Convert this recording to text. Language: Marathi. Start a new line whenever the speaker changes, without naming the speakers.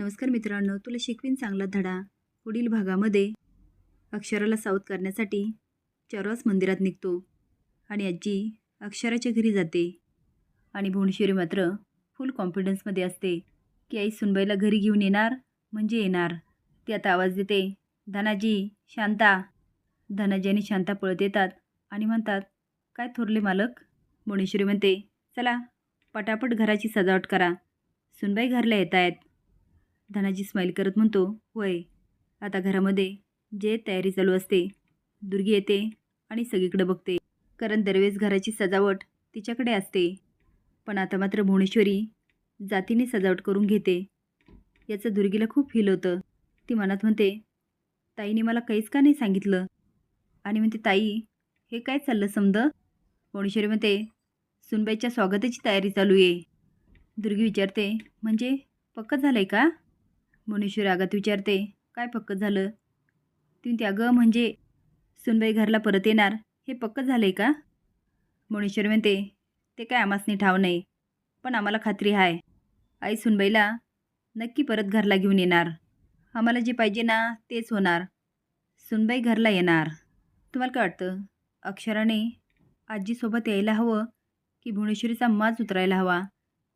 नमस्कार मित्रांनो तुला शिकवीन चांगला धडा. पुढील भागामध्ये अक्षराला सावध करण्यासाठी चरवास मंदिरात निघतो आणि आजी अक्षराच्या घरी जाते. आणि भुवनेश्वरी मात्र फुल कॉन्फिडन्समध्ये असते की आई सुनबाईला घरी घेऊन येणार म्हणजे येणार. ती आता आवाज देते धनाजी शांता. धनाजी आणि शांता पळत येतात आणि म्हणतात काय थोरले मालक? भुवनेश्वरी म्हणते चला पटापट घराची सजावट करा. सुनबाई घरला येत आहेत धनाजी स्माईल करत म्हणतो होय आता घरामध्ये जे तयारी चालू असते दुर्गी येते आणि सगळीकडे बघते. कारण दरवेळेस घराची सजावट तिच्याकडे असते. पण आता मात्र भुवनेश्वरी जातीने सजावट करून घेते. याचं दुर्गीला खूप फील होतं. ती मनात म्हणते ताईने मला काहीच का नाही सांगितलं? आणि म्हणते ताई हे काय चाललं समद? भुवनेश्वरी म्हणते सुनबाईच्या स्वागताची तयारी चालू आहे. दुर्गी विचारते म्हणजे पक्क झालं आहे का? भुवनेश्वरी आगात विचारते काय पक्क झालं? ती म्हणते अगं म्हणजे सुनबाई घरला परत येणार हे पक्क झालं आहे का? भुवनेश्वरी म्हणते ते काय आमासनी ठाव नाही पण आम्हाला खात्री आहे आई सुनबाईला नक्की परत घरला घेऊन येणार. आम्हाला जे पाहिजे ना तेच होणार. सुनबाई घरला येणार. तुम्हाला काय वाटतं? अक्षराने आजीसोबत यायला हवं की भुवनेश्वरीचा माज उतरायला हवा?